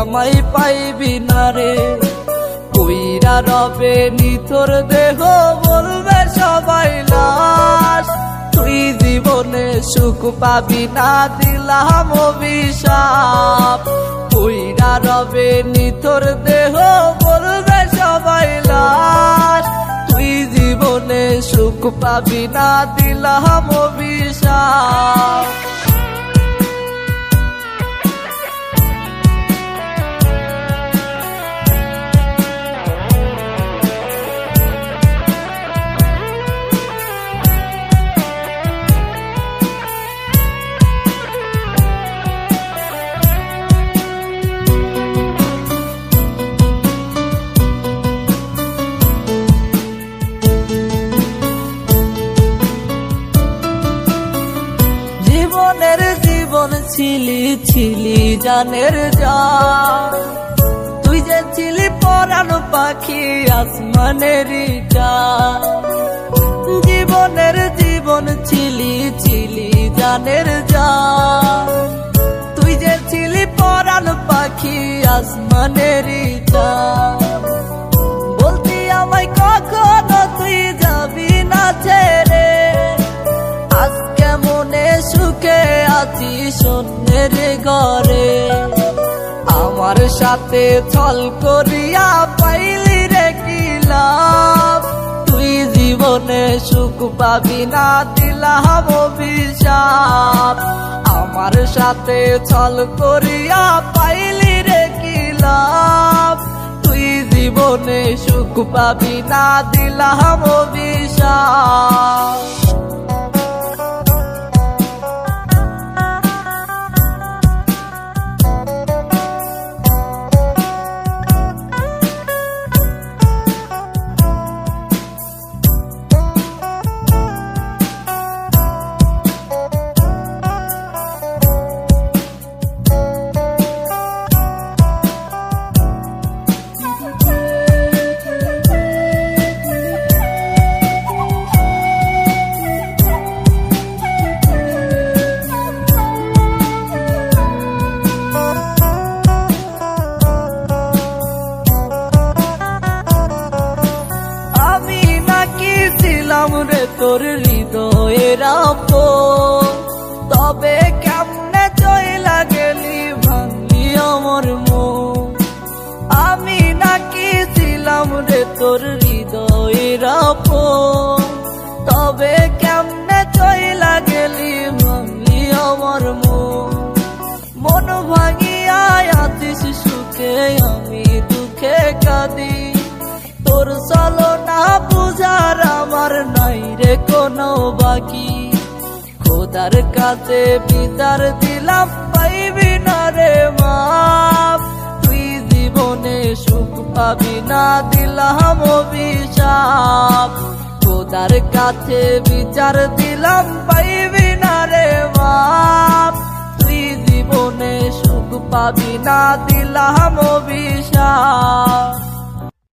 আমায় পাইবি না রে। কইরা রবে নিথর দেহ, বলবে সবাই লাশ। তুই জীবনে সুখ পাবি না, দিলাম অভিশাপ। কইরা রবে নিথর দেহ, বলবে সবাই লাশ। তুই জীবনে সুখ পাবি না, দিলাম অভিশাপ। ছিলি ছিলি জানের যা তুই যে ছিলি পরানো পাখি আসমানের জীবনের জীবন ছিলি ছিলি জানের যা তুই যে ছিলি পরানো পাখি আসমানের যা আছি সন্ধ্যের ঘরে। আমার সাথে ছল করিয়া পাইলি রে কি লাভ? তুই জীবনে সুখ পাবি না দিলাম অভিশাপ আমার সাথে ছল করিয়া পাইলি রে কি লাভ? তুই জীবনে সুখ পাবি না দিলাম অভিশাপ আপন তবে কেমনে চইলা গেলি ভাঙলি আমার মন। আমি নাকি ছিলাম রে তোর হৃদয়ের তবে কেমনে চইলা গেলি ভাঙলি আমার মন। মন ভাঙিয়া আছিস সুখে, আমি দুঃখে কাঁদি। তোর চলো না বুঝার আমার নাই রে কোনো বাকি। খোদার কাছে বিচার দিলাম, পাইবি না রে মাপ তুই জীবনে সুখ পাবি না, দিলাম অভিশাপ। খোদার কাছে বিচার দিলাম, পাইবি না রে মাপ তুই জীবনে সুখ পাবি না, দিলাম অভিশাপ।